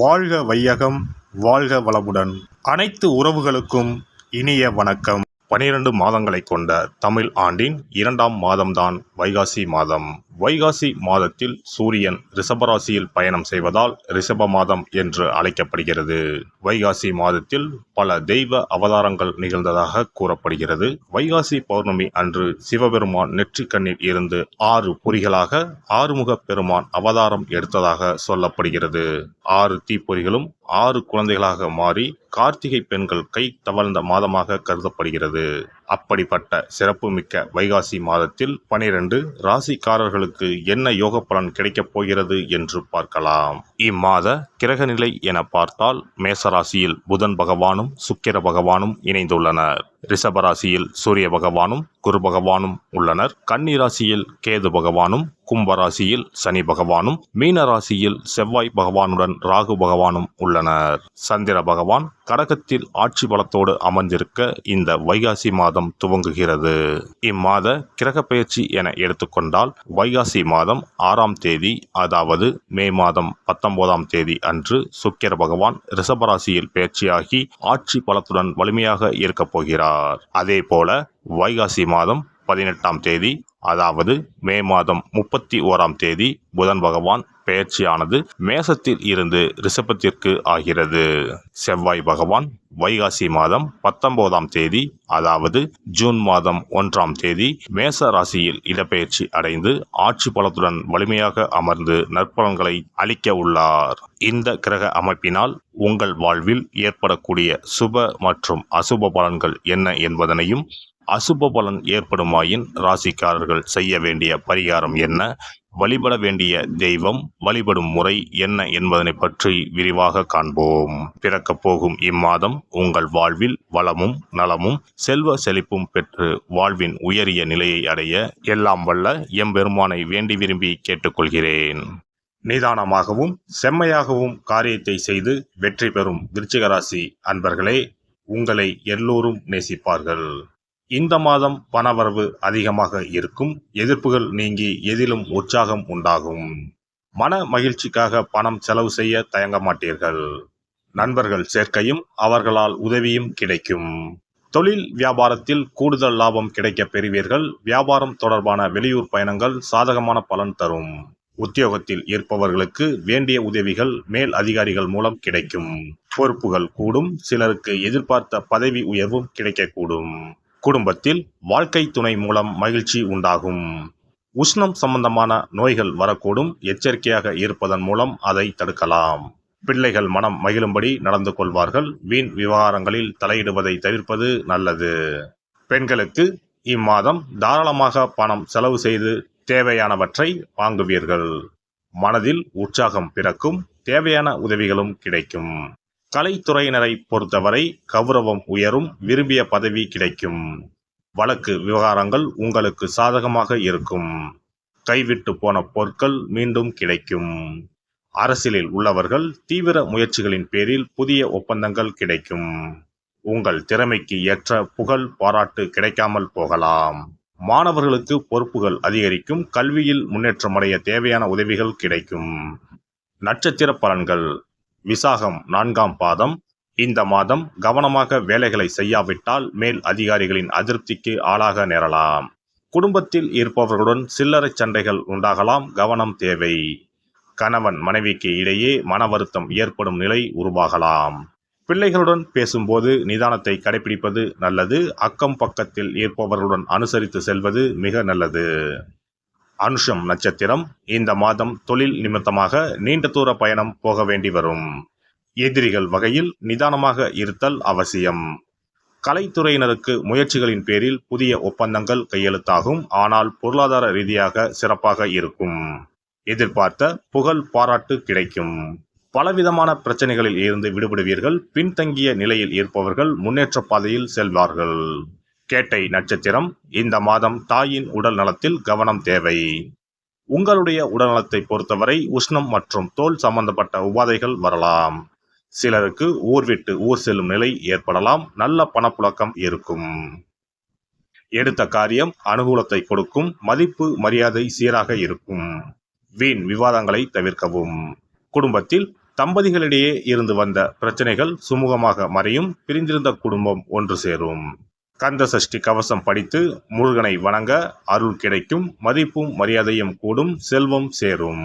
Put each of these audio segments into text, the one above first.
வாழ்க வையகம் வாழ்க வளமுடன். அனைத்து உறவுகளுக்கும் இனிய வணக்கம். பனிரெண்டு மாதங்களை கொண்ட தமிழ் ஆண்டின் இரண்டாம் மாதம்தான் வைகாசி மாதம். வைகாசி மாதத்தில் சூரியன் ரிஷபராசியில் பயணம் செய்வதால் ரிஷப மாதம் என்று அழைக்கப்படுகிறது. வைகாசி மாதத்தில் பல தெய்வ அவதாரங்கள் நிகழ்ந்ததாக கூறப்படுகிறது. வைகாசி பௌர்ணமி அன்று சிவபெருமான் நெற்றிக்கண்ணில் இருந்து ஆறு பொறிகளாக ஆறுமுக பெருமான் அவதாரம் எடுத்ததாக சொல்லப்படுகிறது. ஆறு தீப்பொறிகளும் ஆறு குழந்தைகளாக மாறி கார்த்திகை பெண்கள் கை தவழ்ந்த மாதமாக கருதப்படுகிறது. அப்படிப்பட்ட சிறப்புமிக்க வைகாசி மாதத்தில் பனிரெண்டு ராசிக்காரர்களுக்கு என்ன யோக பலன் கிடைக்கப் போகிறது என்று பார்க்கலாம். இம்மாத கிரகநிலை என பார்த்தால் மேசராசியில் புதன் பகவானும் சுக்கிர பகவானும் இணைந்துள்ளனர். ரிஷபராசியில் சூரிய பகவானும் குரு பகவானும் உள்ளனர். கன்னிராசியில் கேது பகவானும் கும்பராசியில் சனி பகவானும் மீன ராசியில் செவ்வாய் பகவானுடன் ராகு பகவானும் உள்ளனர். சந்திர பகவான் கடகத்தில் ஆட்சி பலத்தோடு அமர்ந்திருக்க இந்த வைகாசி மாதம் துவங்குகிறது. இம்மாத கிரக பெயர்ச்சி என எடுத்துக்கொண்டால் வைகாசி மாதம் ஆறாம் தேதி அதாவது மே மாதம் பத்தொன்பதாம் தேதி அன்று சுக்கிர பகவான் ரிஷபராசியில் பெயர்ச்சியாகி ஆட்சி பலத்துடன் வலிமையாக இருக்கப் போகிறார். அதே போல வைகாசி மாதம் பதினெட்டாம் தேதி அதாவது மே மாதம் முப்பத்தி ஓராம் தேதி புதன் பகவான் பெயர்ச்சியானது மேசத்தில் இருந்து ரிஷபத்திற்கு ஆகிறது. செவ்வாய் பகவான் வைகாசி மாதம் பத்தொன்பதாம் தேதி அதாவது ஜூன் மாதம் ஒன்றாம் தேதி மேச ராசியில் இடப்பெயர்ச்சி அடைந்து ஆட்சி பலத்துடன் வலிமையாக அமர்ந்து நற்பலன்களை அளிக்க உள்ளார். இந்த கிரக அமைப்பினால் உங்கள் வாழ்வில் ஏற்படக்கூடிய சுப மற்றும் அசுப பலன்கள் என்ன என்பதனையும் அசுப பலன் ஏற்படுமாயின் ராசிக்காரர்கள் செய்ய வேண்டிய பரிகாரம் என்ன? வழிபட வேண்டிய தெய்வம் வழிபடும் முறை என்ன என்பதனை பற்றி விரிவாக காண்போம். பிறக்கப் போகும் இம்மாதம் உங்கள் வாழ்வில் வளமும் நலமும் செல்வ செழிப்பும் பெற்று வாழ்வின் உயரிய நிலையை அடைய எல்லாம் வல்ல எம்பெருமானை வேண்டி விரும்பி கேட்டுக்கொள்கிறேன். நிதானமாகவும் செம்மையாகவும் காரியத்தை செய்து வெற்றி பெறும் விருச்சிகராசி அன்பர்களே உங்களை எல்லோரும் நேசிப்பார்கள். இந்த மாதம் பணவரவு அதிகமாக இருக்கும். எதிர்ப்புகள் நீங்கி எதிலும் உற்சாகம் உண்டாகும். மன மகிழ்ச்சிக்காக பணம் செலவு செய்ய தயங்க மாட்டீர்கள். நண்பர்கள் சேர்க்கையும் அவர்களால் உதவியும் கிடைக்கும். தொழில் வியாபாரத்தில் கூடுதல் லாபம் கிடைக்க பெறுவீர்கள். வியாபாரம் தொடர்பான வெளியூர் பயணங்கள் சாதகமான பலன் தரும். உத்தியோகத்தில் இருப்பவர்களுக்கு வேண்டிய உதவிகள் மேல் அதிகாரிகள் மூலம் கிடைக்கும். பொறுப்புகள் கூடும். சிலருக்கு எதிர்பார்த்த பதவி உயர்வும் கிடைக்கக்கூடும். குடும்பத்தில் வாழ்க்கை துணை மூலம் மகிழ்ச்சி உண்டாகும். உஷ்ணம் சம்பந்தமான நோய்கள் வரக்கூடும். எச்சரிக்கையாக இருப்பதன் மூலம் அதை தடுக்கலாம். பிள்ளைகள் மனம் மகிழும்படி நடந்து கொள்வார்கள். வீண் விவகாரங்களில் தலையிடுவதை தவிர்ப்பது நல்லது. பெண்களுக்கு இம்மாதம் தாராளமாக பணம் செலவு செய்து தேவையானவற்றை வாங்குவீர்கள். மனதில் உற்சாகம் பிறக்கும். தேவையான உதவிகளும் கிடைக்கும். கலைத்துறையினரை பொறுத்தவரை கௌரவம் உயரும் விரும்பிய பதவி கிடைக்கும். வழக்கு விவகாரங்கள் உங்களுக்கு சாதகமாக இருக்கும். கைவிட்டு போன பொருட்கள் மீண்டும் கிடைக்கும். அரசியலில் உள்ளவர்கள் தீவிர முயற்சிகளின் பேரில் புதிய ஒப்பந்தங்கள் கிடைக்கும். உங்கள் திறமைக்கு ஏற்ற புகழ் பாராட்டு கிடைக்காமல் போகலாம். மாணவர்களுக்கு பொறுப்புகள் அதிகரிக்கும் கல்வியில் முன்னேற்றமடைய தேவையான உதவிகள் கிடைக்கும். நட்சத்திர பலன்கள். விசாகம் நான்காம் பாதம். இந்த மாதம் கவனமாக வேலைகளை செய்யாவிட்டால் மேல் அதிகாரிகளின் அதிருப்திக்கு ஆளாக நேரலாம். குடும்பத்தில் இருப்பவர்களுடன் சில்லறை சண்டைகள் உண்டாகலாம் கவனம் தேவை. கணவன் மனைவிக்கு இடையே மன வருத்தம் ஏற்படும் நிலை உருவாகலாம். பிள்ளைகளுடன் பேசும்போது நிதானத்தை கடைபிடிப்பது நல்லது. அக்கம் பக்கத்தில் இருப்பவர்களுடன் அனுசரித்து செல்வது மிக நல்லது. அனுஷம் நட்சத்திரம் இந்த மாதம் தொழில் நிமித்தமாக நீண்ட தூர பயணம் போக வேண்டி வரும். எதிரிகள் வகையில் நிதானமாக இருத்தல் அவசியம். கலைத்துறையினருக்கு முயற்சிகளின் பேரில் புதிய ஒப்பந்தங்கள் கையெழுத்தாகும். ஆனால் பொருளாதார ரீதியாக சிறப்பாக இருக்கும். எதிர்பார்த்த புகழ் பாராட்டு கிடைக்கும். பலவிதமான பிரச்சனைகளில் இருந்து விடுபடுவீர்கள். பின்தங்கிய நிலையில் இருப்பவர்கள் முன்னேற்ற பாதையில் செல்வார்கள். கேட்டை நட்சத்திரம். இந்த மாதம் தாயின் உடல் நலத்தில் கவனம் தேவை. உங்களுடைய உடல்நலத்தை பொறுத்தவரை உஷ்ணம் மற்றும் தோல் சம்பந்தப்பட்ட உபாதைகள் வரலாம். சிலருக்கு ஊர் விட்டு ஊர் செல்லும் நிலை ஏற்படலாம். நல்ல பணப்புழக்கம் இருக்கும். எடுத்த காரியம் அனுகூலத்தை கொடுக்கும். மதிப்பு மரியாதை சீராக இருக்கும். வீண் விவாதங்களை தவிர்க்கவும். குடும்பத்தில் தம்பதிகளிடையே இருந்து வந்த பிரச்சனைகள் சுமூகமாக மறையும். பிரிந்திருந்த குடும்பம் ஒன்று சேரும். கந்த சஷ்டி கவசம் படித்து முருகனை வணங்க அருள் கிடைக்கும் மதிப்பும் மரியாதையும் கூடும் செல்வம் சேரும்.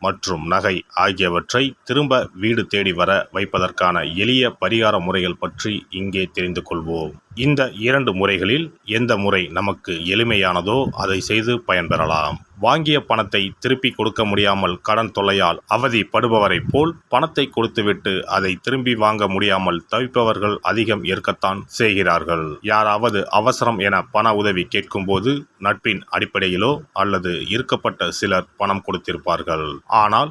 மற்றும் நகை ஆகியவற்றை திரும்ப வீடு தேடி வர வைப்பதற்கான எளிய பரிகார முறைகள் பற்றி இங்கே தெரிந்து கொள்வோம். இந்த இரண்டு முறைகளில் எந்த முறை நமக்கு எளிமையானதோ அதை செய்து பயன்பெறலாம். வாங்கிய பணத்தை திருப்பி கொடுக்க முடியாமல் கடன் தொல்லையால் அவதிப்படுபவரைப் போல் பணத்தை கொடுத்துவிட்டு அதை திரும்பி வாங்க முடியாமல் தவிப்பவர்கள் அதிகம் இருக்கத்தான் செய்கிறார்கள். யாராவது அவசரம் என பண உதவி கேட்கும்போது நட்பின் அடிப்படையிலோ அல்லது இருக்கப்பட்ட சிலர் பணம் கொடுத்திருப்பார்கள். ஆனால்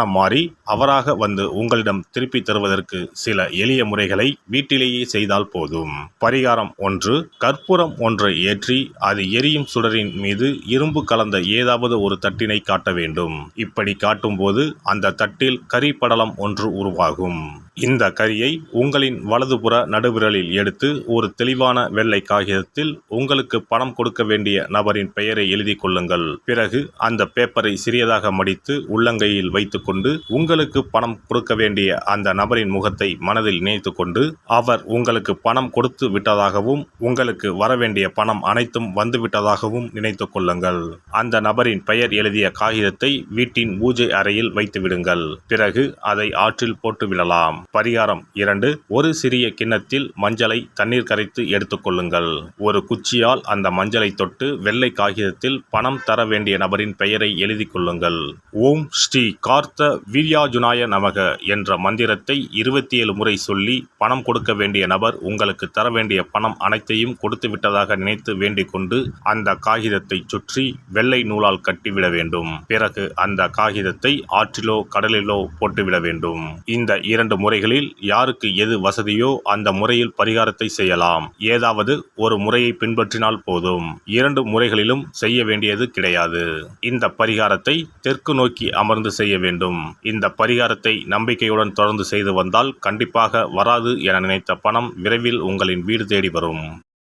மனம் மாறி அவராக வந்து உங்களிடம் திருப்பி தருவதற்கு சில எளிய முறைகளை வீட்டிலேயே செய்தால் போதும். பரிகாரம் ஒன்று கற்பூரம் ஒன்றை ஏற்றி அது எரியும் சுடரின் மீது இரும்பு கலந்த ஏதாவது ஒரு தட்டினை காட்ட வேண்டும். இப்படி காட்டும்போது அந்த தட்டில் கரி படலம் ஒன்று உருவாகும். இந்த கரியை உங்களின் வலதுபுற நடுவிரலில் எடுத்து ஒரு தெளிவான வெள்ளை காகிதத்தில் உங்களுக்கு பணம் கொடுக்க வேண்டிய நபரின் பெயரை எழுதி கொள்ளுங்கள். பிறகு அந்த பேப்பரை சிறியதாக மடித்து உள்ளங்கையில் வைத்துக் கொண்டு உங்களுக்கு பணம் கொடுக்க வேண்டிய அந்த நபரின் முகத்தை மனதில் நினைத்து கொண்டு அவர் உங்களுக்கு பணம் கொடுத்து விட்டதாகவும் உங்களுக்கு வரவேண்டிய பணம் அனைத்தும் வந்துவிட்டதாகவும் நினைத்து கொள்ளுங்கள். அந்த நபரின் பெயர் எழுதிய காகிதத்தை வீட்டின் பூஜை அறையில் வைத்து விடுங்கள். பிறகு அதை ஆற்றில் போட்டு விடலாம். பரிகாரம் இரண்டு ஒரு சிறிய கிண்ணத்தில் மஞ்சளை தண்ணீர் கரைத்து எடுத்துக்கொள்ளுங்கள் ஒரு குச்சியால் அந்த மஞ்சளை தொட்டு வெள்ளை காகிதத்தில் பணம் தர வேண்டிய நபரின் பெயரை எழுதி கொள்ளுங்கள். ஓம் ஸ்ரீ கார்த்த வீர்யாஜுனாய நமக என்ற மந்திரத்தை இருபத்தி ஏழு முறை சொல்லி பணம் கொடுக்க வேண்டிய நபர் உங்களுக்கு தர வேண்டிய பணம் அனைத்தையும் கொடுத்து விட்டதாக நினைத்து வேண்டிக் கொண்டு அந்த காகிதத்தை சுற்றி வெள்ளை நூலால் கட்டிவிட வேண்டும். பிறகு அந்த காகிதத்தை ஆற்றிலோ கடலிலோ போட்டுவிட வேண்டும். இந்த இரண்டு முறைகளில் யாருக்கு எது வசதியோ அந்த முறையில் பரிகாரத்தை செய்யலாம். ஏதாவது ஒரு முறையை பின்பற்றினால் போதும். இரண்டு முறைகளிலும் செய்ய வேண்டியது கிடையாது. இந்த பரிகாரத்தை தெற்கு நோக்கி அமர்ந்து செய்ய வேண்டும். வேண்டும் இந்த பரிகாரத்தை நம்பிக்கையுடன் தொடர்ந்து செய்து வந்தால் கண்டிப்பாக வராது என நினைத்த பணம் விரைவில் உங்களின் வீடு தேடி வரும்.